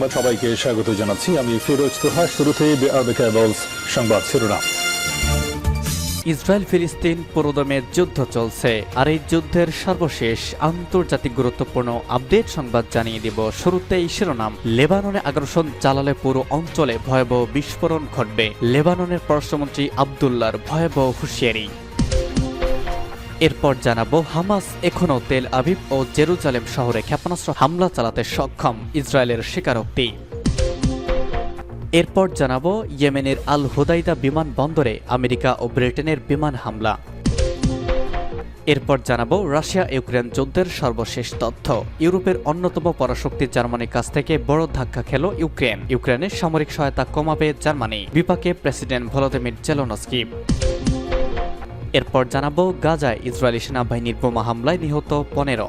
সংবাদ সবাইকে স্বাগত জানাচ্ছি। আমি ফিরোজ তোহা শুরুতেই সংবাদ শিরোনাম। ইসরায়েল ফিলিস্তিন পুরোদমে যুদ্ধ চলছে। আর এই যুদ্ধের সর্বশেষ আন্তর্জাতিক গুরুত্বপূর্ণ আপডেট সংবাদ জানিয়ে দিব শুরুতেই শিরোনাম। লেবাননে আগ্রাসন চালালে পুরো অঞ্চলে ভয়াবহ বিস্ফোরণ ঘটবে। লেবাননের পররাষ্ট্রমন্ত্রী আবদুল্লার ভয়াবহ হুঁশিয়ারি। এরপর জানাব, হামাস এখনও তেল আবিব ও জেরুজালেম শহরে ক্ষেপণাস্ত্র হামলা চালাতে সক্ষম ইসরায়েলের স্বীকারোক্তি। এরপর জানাব, ইয়েমেনের আল হুদাইদা বিমানবন্দরে আমেরিকা ও ব্রিটেনের বিমান হামলা। এরপর জানাব, রাশিয়া ইউক্রেন যুদ্ধের সর্বশেষ তথ্য। ইউরোপের অন্যতম পরাশক্তি জার্মানির কাছ থেকে বড় ধাক্কা খেল ইউক্রেন। ইউক্রেনের সামরিক সহায়তা কমাবে জার্মানি। বিপাকে প্রেসিডেন্ট ভলোদিমির জেলোনস্কি। এরপর জানাব গাজায় ইসরায়েলি সেনাবাহিনীর বোমা হামলায় নিহত পনেরো।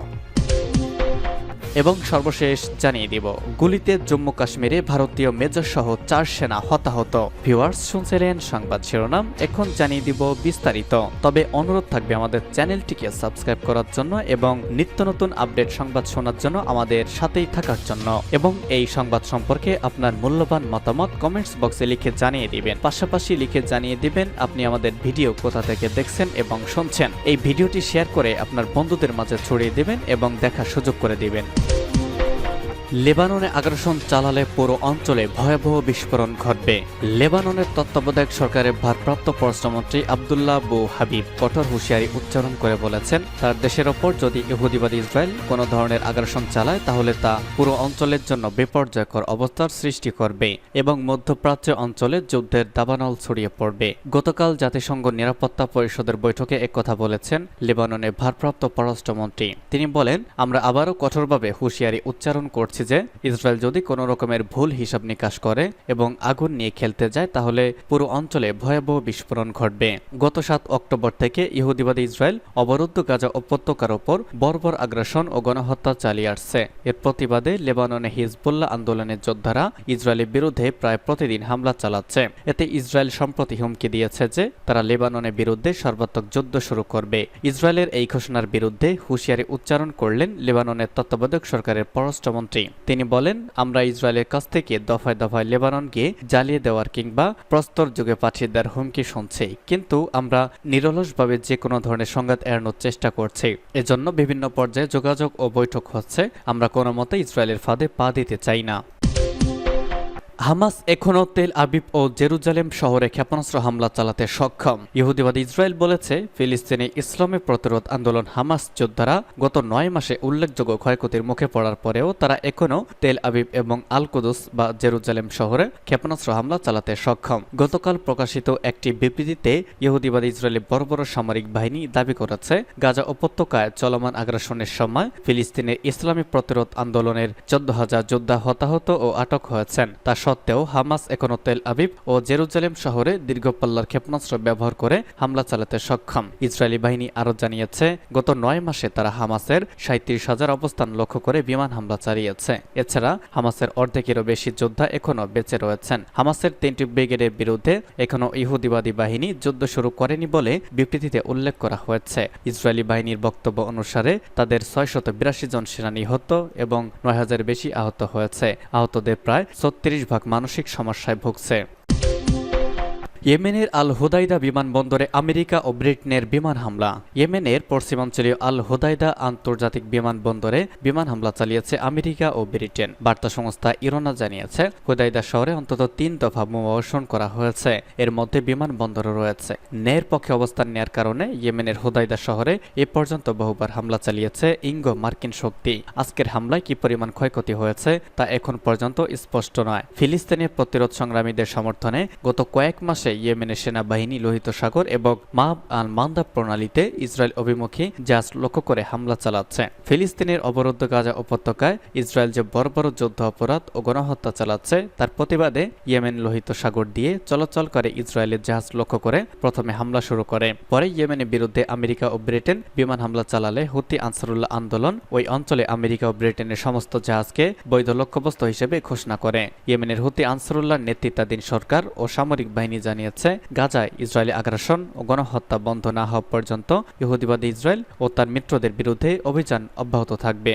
এবং সর্বশেষ জানিয়ে দিব। গুলিতে জম্মু কাশ্মীরে ভারতীয় মেজর সহ চার সেনা হতাহত। ভিউয়ার্স শুনছিলেন সংবাদ শিরোনাম, এখন জানিয়ে দিব বিস্তারিত। তবে অনুরোধ থাকবে আমাদের চ্যানেলটিকে সাবস্ক্রাইব করার জন্য এবং নিত্য নতুন আপডেট সংবাদ শোনার জন্য আমাদের সাথেই থাকার জন্য। এবং এই সংবাদ সম্পর্কে আপনার মূল্যবান মতামত কমেন্টস বক্সে লিখে জানিয়ে দিবেন। পাশাপাশি লিখে জানিয়ে দিবেন, আপনি আমাদের ভিডিও কোথা থেকে দেখছেন এবং শুনছেন। এই ভিডিওটি শেয়ার করে আপনার বন্ধুদের মাঝে ছড়িয়ে দিবেন এবং দেখার সুযোগ করে দিবেন। লেবাননে আগ্রাসন চালালে পুরো অঞ্চলে ভয়াবহ বিস্ফোরণ ঘটবে। লেবাননের তত্ত্বাবধায়ক সরকারের ভারপ্রাপ্ত পররাষ্ট্রমন্ত্রী আবদুল্লাহ বু হাবিব কঠোর হুঁশিয়ারি উচ্চারণ করে বলেছেন, তার দেশের ওপর যদি ইহুদিবাদী ইসরায়েল কোনো ধরনের আগ্রাসন চালায়, তাহলে তা পুরো অঞ্চলের জন্য বিপর্যয়কর অবস্থার সৃষ্টি করবে এবং মধ্যপ্রাচ্য অঞ্চলে যুদ্ধের দাবানল ছড়িয়ে পড়বে। গতকাল জাতিসংঘ নিরাপত্তা পরিষদের বৈঠকে একথা বলেছেন লেবাননের ভারপ্রাপ্ত পররাষ্ট্রমন্ত্রী। তিনি বলেন, আমরা আবারও কঠোরভাবে হুঁশিয়ারি উচ্চারণ করছি যে, ইসরায়েল যদি কোনো রকমের ভুল হিসাব নিকাশ করে এবং আগুন নিয়ে খেলতে যায়, তাহলে পুরো অঞ্চলে ভয়াবহ বিস্ফোরণ ঘটবে। গত সাত অক্টোবর থেকে ইহুদিবাদী ইসরায়েল অবরুদ্ধ গাজা উপত্যকার ওপর বর্বর আগ্রাসন ও গণহত্যা চালিয়ে আসছে। এর প্রতিবাদে লেবাননে হিজবুল্লাহ আন্দোলনের যোদ্ধারা ইসরায়েলের বিরুদ্ধে প্রায় প্রতিদিন হামলা চালাচ্ছে। এতে ইসরায়েল সম্প্রতি হুমকি দিয়েছে যে, তারা লেবাননের বিরুদ্ধে সর্বাত্মক যুদ্ধ শুরু করবে। ইসরায়েলের এই ঘোষণার বিরুদ্ধে হুঁশিয়ারি উচ্চারণ করলেন লেবাননের তত্ত্বাবধায়ক সরকারের পররাষ্ট্রমন্ত্রী। তিনি বলেন, আমরা ইসরায়েলের কাছ থেকে দফায় দফায় লেবাননকে জ্বালিয়ে দেওয়ার কিংবা প্রস্তর যুগে পাঠিয়ে দেওয়ার হুমকি শুনছি। কিন্তু আমরা নিরলসভাবে যে কোনো ধরনের সংঘাত এড়ানোর চেষ্টা করছি। এজন্য বিভিন্ন পর্যায়ে যোগাযোগ ও বৈঠক হচ্ছে। আমরা কোনো মতে ইসরায়েলের ফাঁদে পা দিতে চাই না। হামাস এখনও তেল আবিব ও জেরুজালেম শহরে ক্ষেপণাস্ত্র হামলা চালাতে সক্ষম। ইহুদিবাদী ইসরায়েল বলেছে, ফিলিস্তিনি ইসলামী প্রতিরোধ আন্দোলন হামাস যোদ্ধারা গত নয় মাসে উল্লেখযোগ্য ক্ষয়ক্ষতির মুখে পড়ার পরেও তারা এখনও তেল আবিব এবং আল কুদুস বা জেরুজালেম শহরে ক্ষেপণাস্ত্র হামলা চালাতে সক্ষম। গতকাল প্রকাশিত একটি বিবৃতিতে ইহুদিবাদী বড় বড় সামরিক বাহিনী দাবি করেছে, গাজা উপত্যকায় চলমান আগ্রাসনের সময় ফিলিস্তিনের ইসলামী প্রতিরোধ আন্দোলনের চোদ্দ হাজার যোদ্ধা হতাহত ও আটক হয়েছেন। তা সত্ত্বেও হামাস এখনও তেল আবিব ও জেরুজালেম শহরে দীর্ঘপাল্লার ক্ষেপণাস্ত্র ব্যবহার করে হামলা চালাতে সক্ষম। ইসরায়েলি বাহিনী আরও জানিয়েছে, গত নয় মাসে তারা হামাসের সাঁত্রিশ হাজার অবস্থান লক্ষ্য করে বিমান হামলা চালিয়েছে। এছাড়া হামাসের অর্ধেকেরও বেশি যোদ্ধা এখনও বেঁচে রয়েছেন। হামাসের তিনটি ব্রিগেডের বিরুদ্ধে এখনও ইহুদিবাদী বাহিনী যুদ্ধ শুরু করেনি বলে বিবৃতিতে উল্লেখ করা হয়েছে। ইসরায়েলি বাহিনীর বক্তব্য অনুসারে তাদের ছয়শত বিরাশি জন সেনা নিহত এবং নয় হাজার বেশি আহত হয়েছে। আহতদের প্রায় ছত্রিশ ভাগ মানসিক সমস্যায় ভুগছে। ইয়েমেনের আল হুদাইদা বিমানবন্দরে আমেরিকা ও ব্রিটেনের বিমান হামলা। ইয়েমেনের পশ্চিমাঞ্চলীয় আল হুদাইদা আন্তর্জাতিক বিমানবন্দরে বিমান হামলা চালিয়েছে আমেরিকা ও ব্রিটেন। বার্তা সংস্থা ইরোনা জানিয়েছে হুদাইদা শহরে অন্তত তিন দফা বোমাবর্ষণ করা হয়েছে। এর মধ্যে বিমানবন্দরও রয়েছে। ন্যায়ের পক্ষে অবস্থান নেয়ার কারণে ইয়েমেনের হুদাইদা শহরে এ পর্যন্ত বহুবার হামলা চালিয়েছে ইঙ্গো মার্কিন শক্তি। আজকের হামলায় কি পরিমাণ ক্ষয়ক্ষতি হয়েছে তা এখন পর্যন্ত স্পষ্ট নয়। ফিলিস্তিনের প্রতিরোধ সংগ্রামীদের সমর্থনে গত কয়েক মাসে ইয়েমেনের সেনাবাহিনী, লোহিত সাগর এবং মাব আল মান্দা প্রণালীতে ইসরায়েল অভিমুখী জাহাজ লক্ষ্য করে হামলা চালাচ্ছে। ফিলিস্তিনের অবরুদ্ধ গাজা উপত্যকায় ইসরায়েল যে বড় যুদ্ধ অপরাধ ও গণহত্যা চালাচ্ছে, তার প্রতিবাদে ইয়েমেন লোহিত সাগর দিয়ে চলাচল করে ইসরায়েলের জাহাজ লক্ষ্য করে প্রথমে হামলা শুরু করে। পরে ইয়েমেনের বিরুদ্ধে আমেরিকা ও ব্রিটেন বিমান হামলা চালালে হুতি আনসারুল্লাহ আন্দোলন ওই অঞ্চলে আমেরিকা ও ব্রিটেনের সমস্ত জাহাজকে বৈধ লক্ষ্যবস্তু হিসেবে ঘোষণা করে। ইয়েমেনের হুতি আনসারুল্লাহ নেতৃত্বাধীন সরকার ও সামরিক বাহিনী জানিয়েছে, গাজায় ইসরায়েলি আগ্রাসন ও গণহত্যা বন্ধ না হওয়া পর্যন্ত ইহুদিবাদী ইসরায়েল ও তার মিত্রদের বিরুদ্ধে অভিযান অব্যাহত থাকবে।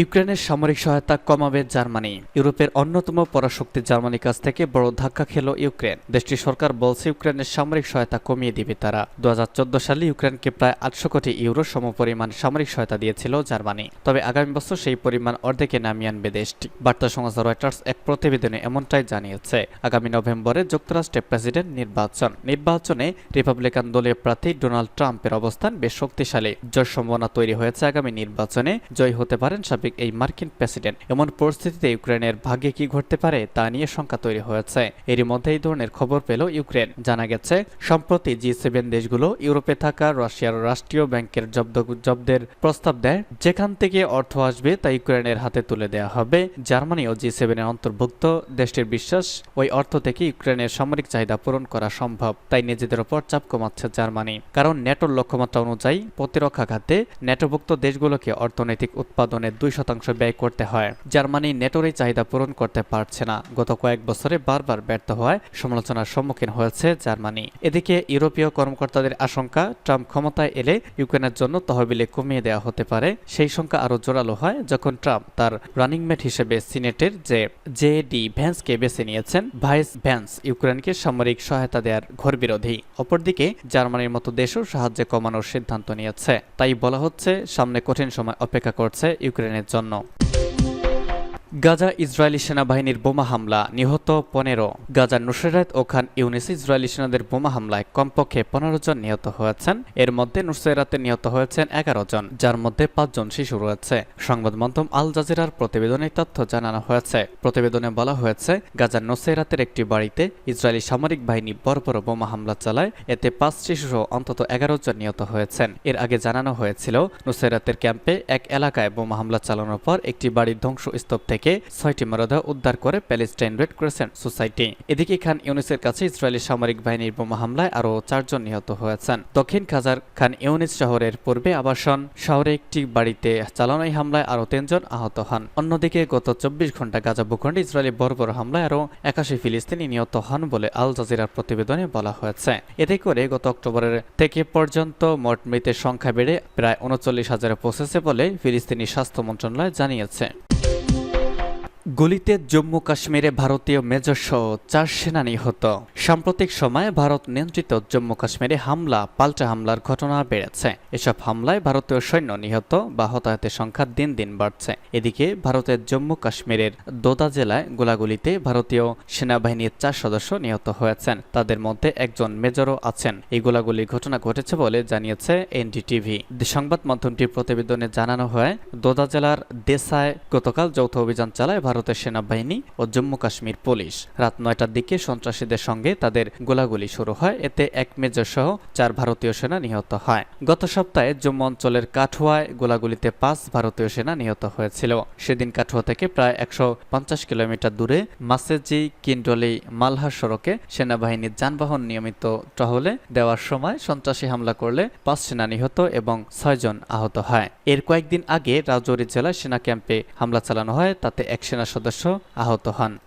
ইউক্রেনের সামরিক সহায়তা কমাবে জার্মানি। ইউরোপের অন্যতম পরাশক্তি জার্মানির কাছ থেকে বড় ধাক্কা খেল ইউক্রেন। দেশটির সরকার বলছে ইউক্রেনের সামরিক সহায়তা কমিয়ে দিবে তারা। দু হাজার চোদ্দ সালে ইউক্রেনকে প্রায় আটশো কোটি ইউরো সমপরিমাণ সামরিক সহায়তা দিয়েছিল জার্মানি। তবে আগামী বছর সেই পরিমাণ অর্ধেকে নামিয়ে আনবে দেশটি। বার্তা সংস্থা রয়টার্স এক প্রতিবেদনে এমনটাই জানিয়েছে। আগামী নভেম্বরে যুক্তরাষ্ট্রের প্রেসিডেন্ট নির্বাচন। নির্বাচনে রিপাবলিকান দলীয় প্রার্থী ডোনাল্ড ট্রাম্পের অবস্থান বেশ শক্তিশালী। জয় সম্ভাবনা তৈরি হয়েছে আগামী নির্বাচনে। জয় হতে পারেন সাবেক এই মার্কিন প্রেসিডেন্ট। এমন পরিস্থিতিতে ইউক্রেনের ভাগ্যে কি ঘটতে পারে তা নিয়ে শঙ্কা তৈরি হয়েছে। এরই মধ্যে এই ধরনের খবর পেল ইউক্রেন। জানা গেছে, সম্প্রতি জি সেভেন দেশগুলো ইউরোপে থাকা রাশিয়ার রাষ্ট্রীয় ব্যাংকের জব্দ জব্দের প্রস্তাব দেয়। যেখান থেকে অর্থ আসবে তা ইউক্রেনের হাতে তুলে দেওয়া হবে। জার্মানি ও জি সেভেনের অন্তর্ভুক্ত। দেশটির বিশ্বাস, ওই অর্থ থেকে ইউক্রেনের সামরিক চাহিদা পূরণ করা সম্ভব। তাই নিজেদের ওপর চাপ কমাচ্ছে জার্মানি। কারণ ন্যাটোর লক্ষ্যমাত্রা অনুযায়ী, প্রতিরক্ষা খাতে ন্যাটোভুক্ত দেশগুলোকে অর্থনৈতিক উৎপাদনে দুই শতাংশ ব্যয় করতে হয়। জার্মানি নেটোর চাহিদা পূরণ করতে পারছে না। গত কয়েক বছরে বারবার ব্যর্থ হওয়ায় সমালোচনার সম্মুখীন হয়েছে জার্মানি। এদিকে ইউরোপীয় কর্মকর্তাদের আশঙ্কা, ট্রাম্প ক্ষমতায় এলে ইউক্রেনের জন্য তহবিলে কমিয়ে দেওয়া হতে পারে। সেই সংখ্যা আরও জোরালো হয় যখন ট্রাম্প তার রানিং মেট হিসেবে সিনেটের যে জে ডি ভ্যান্সকে বেছে নিয়েছেন, ভাইস ভ্যান্স ইউক্রেনকে সামরিক সহায়তা দেওয়ার ঘোর বিরোধী। অপরদিকে জার্মানির মতো দেশও সাহায্য কমানোর সিদ্ধান্ত নিয়েছে। তাই বলা হচ্ছে, সামনে কঠিন সময় অপেক্ষা করছে ইউক্রেনের জন্য গাজা ইসরায়েলি সেনাবাহিনীর বোমা হামলা, নিহত পনেরো। গাজার নুসরাত ও খান ইউনিস ইসরায়েলি সেনাদের বোমা হামলায় কমপক্ষে পনেরো জন নিহত হয়েছেন। এর মধ্যে নুসরাতে নিহত হয়েছেন এগারো জন, যার মধ্যে পাঁচজন শিশু রয়েছে। সংবাদ মাধ্যম আল জাজিরার প্রতিবেদনে তথ্য জানানো হয়েছে। প্রতিবেদনে বলা হয়েছে গাজার নুসরাতের একটি বাড়িতে ইসরায়েলি সামরিক বাহিনী বড় বোমা হামলা চালায়। এতে পাঁচ শিশুসহ অন্তত এগারো জন নিহত হয়েছেন। এর আগে জানানো হয়েছিল, নুসরাতের ক্যাম্পে এক এলাকায় বোমা হামলা চালানোর পর একটি বাড়ির ধ্বংসস্তূপ থেকে ছয়টি মরদেহ উদ্ধার করে প্যালেস্টাইন রেড ক্রেসেন্ট সোসাইটি। এদিকে খান ইউনিসের কাছে ইসরায়েলি সামরিক বাহিনীর বোমা হামলায় আরও চারজন নিহত হয়েছেন। দক্ষিণ খাজার খান ইউনিস শহরের পূর্বে আবাসন শহরে একটি বাড়িতে চালানো হামলায় আরও তিনজন আহত হন। অন্যদিকে গত চব্বিশ ঘণ্টা গাজা ভূখণ্ডে ইসরায়েলি বড় হামলায় আরও একাশি ফিলিস্তিনি নিহত হন বলে আল জাজিরার প্রতিবেদনে বলা হয়েছে। এতে করে গত অক্টোবরের থেকে পর্যন্ত মোট মৃতের সংখ্যা বেড়ে প্রায় উনচল্লিশ হাজারে পৌঁছেছে বলে ফিলিস্তিনি স্বাস্থ্য মন্ত্রণালয় জানিয়েছে। গুলিতে জম্মু কাশ্মীরে ভারতীয় মেজর সহ চার সেনা নিহত। সাম্প্রতিক সময়ে ভারত নিয়ন্ত্রিত জম্মু কাশ্মীরে হামলা, পাল্টা হামলার ঘটনা বেড়েছে। এসব হামলায় ভারতীয় সৈন্য নিহত বা হতাহতের সংখ্যা দিন দিন বাড়ছে। এদিকে ভারতের জম্মু কাশ্মীরের দোদা জেলায় গোলাগুলিতে ভারতীয় সেনাবাহিনীর চার সদস্য নিহত হয়েছেন। তাদের মধ্যে একজন মেজরও আছেন। এই গোলাগুলির ঘটনা ঘটেছে বলে জানিয়েছে এনডিটিভি। সংবাদ মাধ্যমটির প্রতিবেদনে জানানো হয়, দোদা জেলার দেশায় গতকাল যৌথ অভিযান চালায় ভারতের সেনাবাহিনী ও জম্মু কাশ্মীর পুলিশ। রাত নয়টার দিকে সন্ত্রাসীদের সঙ্গে তাদের গোলাগুলি শুরু হয়। এতে এক মেজর সহ চার ভারতীয় সেনা নিহত হয়। গত সপ্তাহে জম্মু অঞ্চলের কাঠুয়ায় গোলাগুলিতে পাঁচ ভারতীয় সেনা নিহত হয়েছিল। সেদিন কাঠুয়া থেকে প্রায় একশো পঞ্চাশ কিলোমিটার দূরে মাসেজি, কিন্ডলি মালহার সড়কে সেনাবাহিনীর যানবাহন নিয়মিত টহলে দেওয়ার সময় সন্ত্রাসী হামলা করলে পাঁচ সেনা নিহত এবং ছয়জন আহত হয়। এর কয়েকদিন আগে রাজৌরি জেলায় সেনা ক্যাম্পে হামলা চালানো হয়। তাতে এক সেনা সদস্য আহত হন।